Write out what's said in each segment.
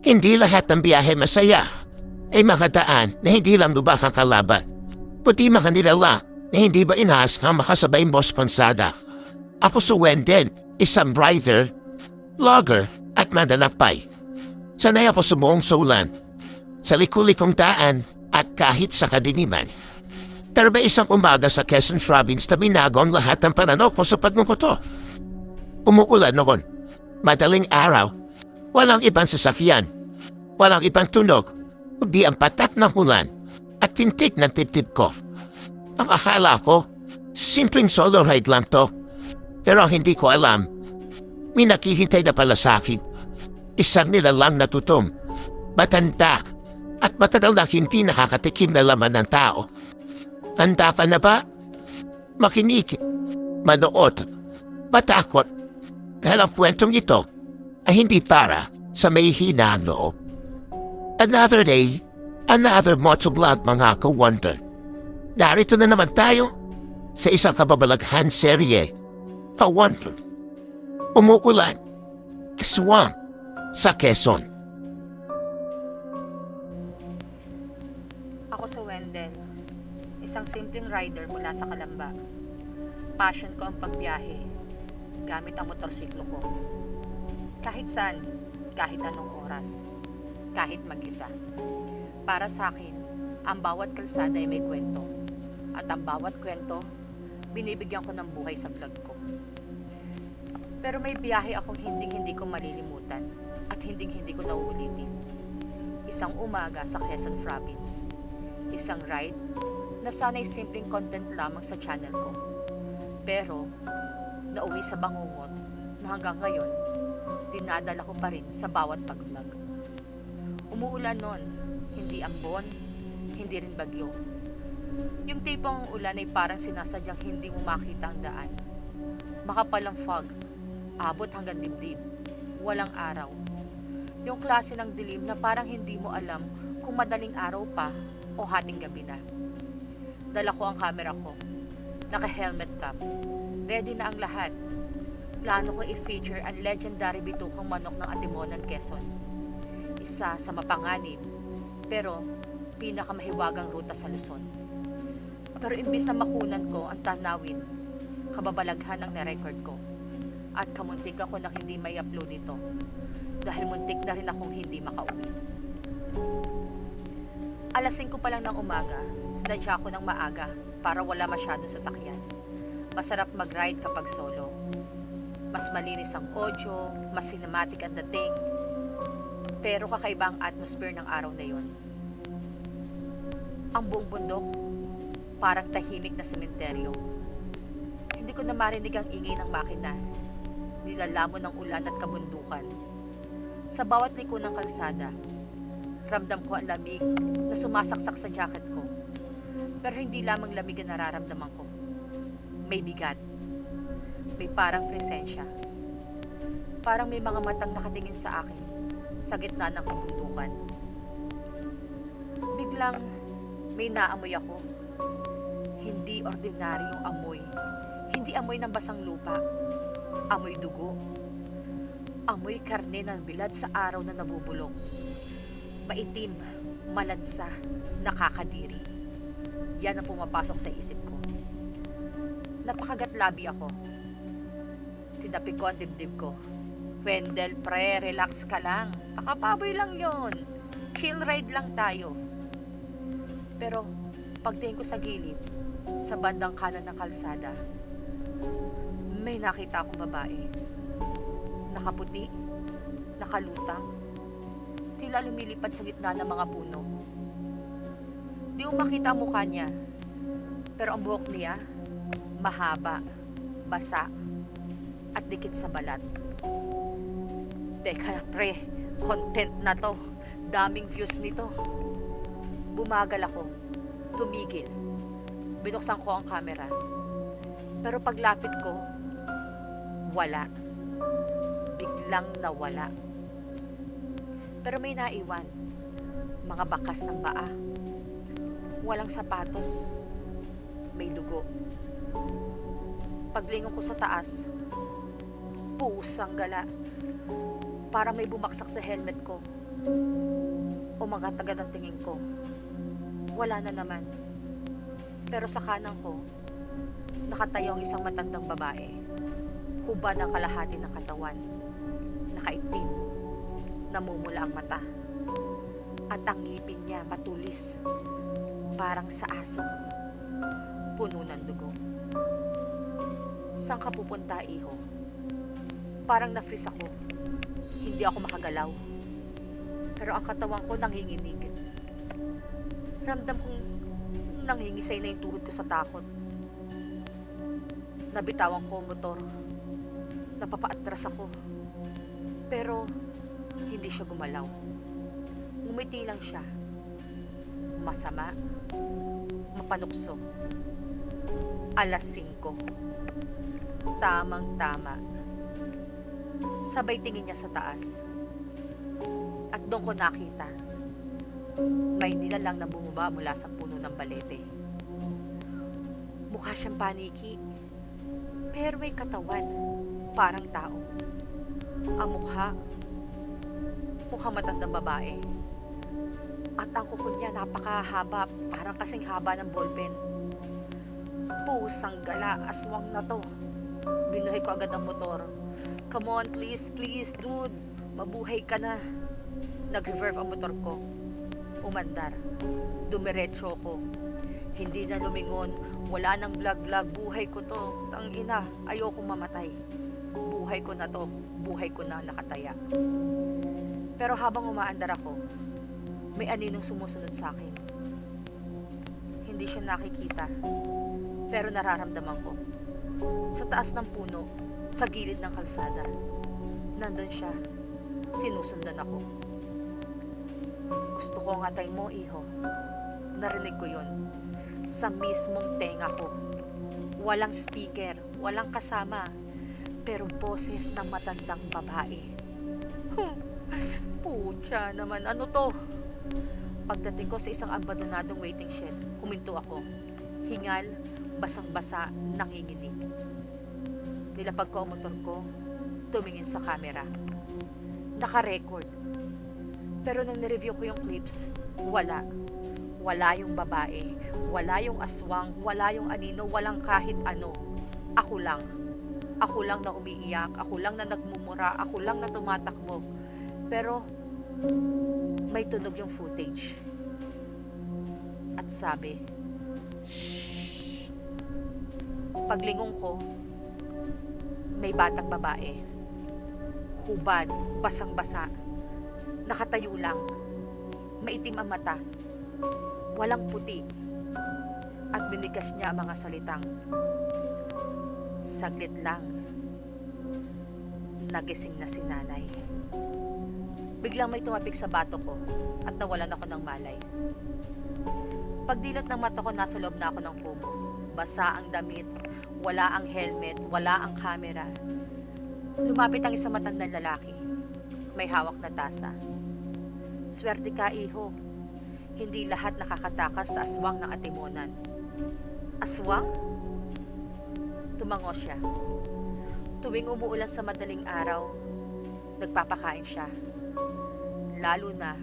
Hindi lahat ng biyahe masaya. Ay mga daan na hindi lang lubak ang kalaban. Puti mga nilala na hindi ba inahas ang makasabay mo sponsada. Ako si Wendell, isang writer, vlogger at manlalakbay. Sanay ako sa buong sulan, sa likulikong daan at kahit sa kadiliman. Pero may isang umaga sa Quezon Province na binago ang lahat ng pananok ko sa pagmukoto. Umuulan noon. Madaling araw. Walang ibang sasakyan. Walang ibang tunog. Kundi ang patak ng ulan at pintik ng tip-tip ko. Ang akala ko, simpleng solo ride lang to. Pero hindi ko alam, may nakihintay na pala sa akin. Isang nilalang na tutom, matanda, at matagal na hindi nakakatikim na laman ng tao. Handa ka na ba? Makinig, manood, matakot, dahil ang kwentong ito ay hindi para sa may hinang loob. Another day, another motovlog mga ka-wonder. Narito na naman tayo sa isang kababalaghan serye, ka-wonder. Umuulan, swamp sa Quezon. Ako si Wendell, isang simpleng rider mula sa Kalamba. Passion ko ang pagbiyahe, gamit ang motorsiklo ko. Kahit saan, kahit anong oras, kahit mag-isa. Para sa akin, ang bawat kalsada ay may kwento. At ang bawat kwento, binibigyan ko ng buhay sa vlog ko. Pero may biyahe akong hinding-hindi ko malilimutan at hinding-hindi ko nauulitin. Isang umaga sa Quezon Province isang ride na sana'y simpleng content lamang sa channel ko. Pero, nauwi sa bangungot na hanggang ngayon, dinadala ko pa rin sa bawat pag-vlog. Umuulan nun, hindi ambon, hindi rin bagyo. Yung tipong ulan ay parang sinasadyang hindi mo makita ang daan. Makapalang fog, abot hanggang dibdib, walang araw. Yung klase ng dilim na parang hindi mo alam kung madaling araw pa o hating gabi na. Dala ko ang camera ko. Naka-helmet cap. Ready na ang lahat. Plano ko i-feature ang legendary bitukang manok ng Atimonan, Quezon. Isa sa mapanganib, pero pinakamahiwagang ruta sa Luzon. Pero imbis na makunan ko ang tanawin, kababalaghan ang narecord ko. At kamuntik ako na hindi may upload ito dahil muntik na rin akong hindi makauwi. Alas 5 pa lang ng umaga, sinadya ako ng maaga para wala masyadong sasakyan. Masarap mag-ride kapag solo. Mas malinis ang audio, mas cinematic ang dating. Pero kakaiba ang atmosphere ng araw na yon. Ang buong bundok, parang tahimik na sementeryo. Hindi ko na marinig ang ingay ng makina. Nilalamon ng ulan at kabundukan. Sa bawat liko ng kalsada, ramdam ko ang lamig na sumasaksak sa jacket ko. Pero hindi lamang lamig ang nararamdaman ko. May bigat. May parang presensya. Parang may mga matang nakatingin sa akin sa gitna ng kabundukan. Biglang may naamoy ako. Hindi ordinaryong amoy. Hindi amoy ng basang lupa. Amoy dugo. Amoy karne na bilad sa araw na nabubulok maitim, malansa, nakakadiri. Yan ang pumapasok sa isip ko. Napakagat labi ako. Tinapi ko ang dibdib ko. Wendell, pre, relax ka lang. Pakapaboy lang yon. Chill ride lang tayo. Pero, pagtingin ko sa gilid, sa bandang kanan ng kalsada, may nakita akong babae. Nakaputi, nakalutang, tila lumilipad sa gitna ng mga puno. Di mo makita mukha niya. Pero ang buhok niya, mahaba, basa, at dikit sa balat. Teka, pre, content na to. Daming views nito. Bumagal ako. Tumigil. Binuksan ko ang camera. Pero paglapit ko, wala. Biglang nawala. Pero may naiwan. Mga bakas ng paa. Walang sapatos. May dugo. Paglingon ko sa taas, pusang gala. Parang may bumaksak sa helmet ko. Umangat agad ang tingin ko. Wala na naman. Pero sa kanan ko, nakatayo ang isang matandang babae. Hubad ang kalahati ng katawan. Nakaitim. Namumula ang mata. At ang ngipin niya matulis. Parang sa aso. Puno ng dugo. Saan ka pupunta, iho? Parang na-freeze ako. Hindi ako makagalaw. Pero ang katawan ko nanginginig. Ramdam kong nangingisay na yung tuhod ko sa takot. Nabitawan ko ang motor. Napapaatras ako. Pero hindi siya gumalaw. Umiti lang siya. Masama. Mapanukso. Alas 5. Tamang-tama. Sabay tingin niya sa taas. At doon ko nakita. May nilalang na bumaba mula sa puno ng balete. Mukha siyang paniki. Pero may katawan. Parang tao. Ang mukha. Mukhang matandang babae. At ang kuko niya napakahaba. Parang kasing haba ng ballpen. Pusang gala. Aswang na to. Binuhay ko agad ang motor. Come on, please, please, dude. Mabuhay ka na. Nag-reverve ang motor ko. Umandar. Dumiretso ko. Hindi na lumingon. Wala nang vlog-vlog. Buhay ko to. Tang ina, ayoko mamatay. Buhay ko na to. Buhay ko na nakataya. Pero habang umaandar ako, may aninong sumusunod sa akin. Hindi siya nakikita. Pero nararamdaman ko. Sa taas ng puno, sa gilid ng kalsada. Nandun siya. Sinusundan ako. Gusto ko ang atay mo, iho. Narinig ko yon Sa mismong tenga ko. Walang speaker, walang kasama. Pero boses ng matandang babae. Hmm. Pucha naman, ano to? Pagdating ko sa isang abandonadong waiting shed, huminto ako. Hingal, basang-basa, nanginginig. Nilapag ko ang motor ko, tumingin sa camera. Naka-record. Pero nung nireview ko yung clips, wala. Wala yung babae, wala yung aswang, wala yung anino, walang kahit ano. Ako lang. Ako lang na umiiyak, ako lang na nagmumura, ako lang na tumatakbo. Pero may tunog yung footage. At sabi, Shh. Paglingon ko, may batang babae. Hubad, basang-basa. Nakatayo lang. Maitim ang mata. Walang puti. At binigas niya ang mga salitang, Saglit lang. Nagising na si nanay. Biglang may tumapik sa bato ko at nawalan ako ng malay. Pagdilat ng mata ko, nasa loob na ako ng kubo. Basa ang damit, wala ang helmet, wala ang camera. Lumapit ang isang matandang lalaki. May hawak na tasa. Swerte ka, iho. Hindi lahat nakakatakas sa aswang ng atimonan. Aswang? Tumango siya. Tuwing umuulan sa madaling araw, nagpapakain siya. Lalo na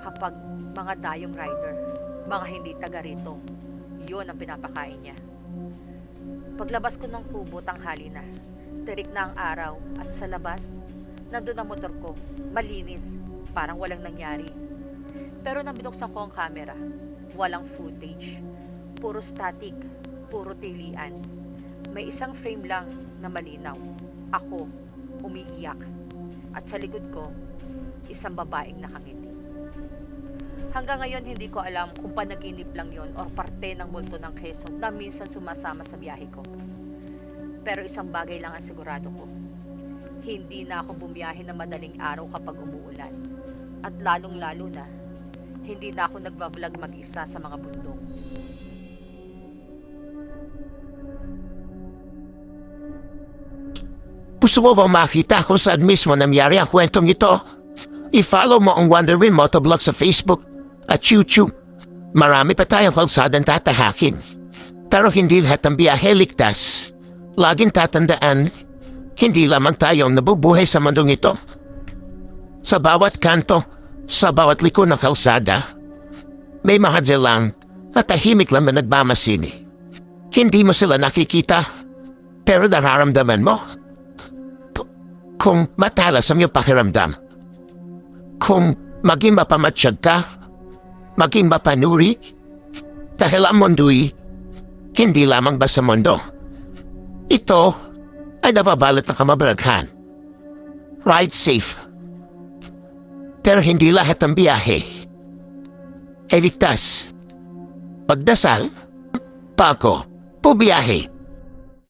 kapag mga dayong rider, mga hindi taga rito, yun ang pinapakain niya. Paglabas ko ng kubo, tanghali na. Tirik na ang araw at sa labas, nandun ang motor ko. Malinis, parang walang nangyari. Pero nang binuksan ko ang camera, walang footage. Puro static, puro tilian. May isang frame lang na malinaw. Ako, umiiyak. At sa likod ko, isang babaeng nakangiti. Hanggang ngayon, hindi ko alam kung panaginip lang yon o parte ng multo ng Quezon na minsan sumasama sa biyahe ko. Pero isang bagay lang ang sigurado ko. Hindi na ako bumiyahe na madaling araw kapag umuulan. At lalong-lalo na, hindi na ako nagbablog mag-isa sa mga bundok. Gusto mo ba makita kung saan mismo nangyari ang kwentong ito? I-follow mo ang Wonderwin Motovlog sa Facebook at YouTube. Marami pa tayong kalsadang tatahakin. Pero hindi lahat ng biyahe ligtas. Laging tatandaan, hindi lamang tayo nabubuhay sa mundong ito. Sa bawat kanto, sa bawat liko ng kalsada, may mga dilang na tahimik lang na nagmamasini. Hindi mo sila nakikita, pero nararamdaman mo. K- Kung matalas ang iyong pakiramdam, kung maging mapamatsyag ka, maging mapanuri, dahil ang mundo'y hindi lamang ba sa mundo. Ito ay nababalot ng kamabaraghan. Ride safe. Pero hindi lahat ng biyahe ay ligtas. Pagdasal, pako, pubiyahe.